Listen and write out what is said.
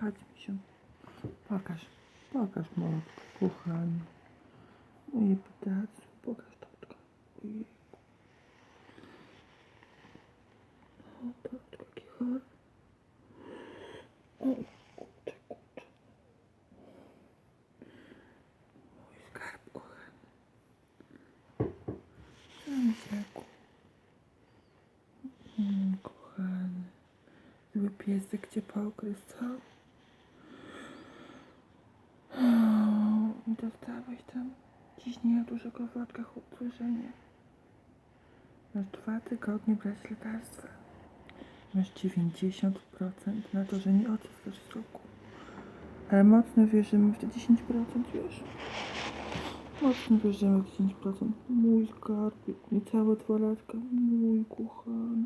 Chodź, misiu. Pokaż. Pokaż, malutko. Kochany. Moje ptacu. Pokaż, tatko. Ojej. O, tatko, jaki chory. O, kurczę, kurczę. Mój skarb, kochany. Sędziaku. Mm, kochany. Zły piesek cię pokrył, co? Dostałeś tam ciśnienia dużego w łatkach uderzenie. Masz dwa tygodnie brać lekarstwa. Masz 90% na to, że nie odzyskasz wzroku. Ale mocno wierzymy w te 10%, wiesz? Mocno wierzymy w 10%. Mój skarbik, niecałe dwa latka. Mój kochany.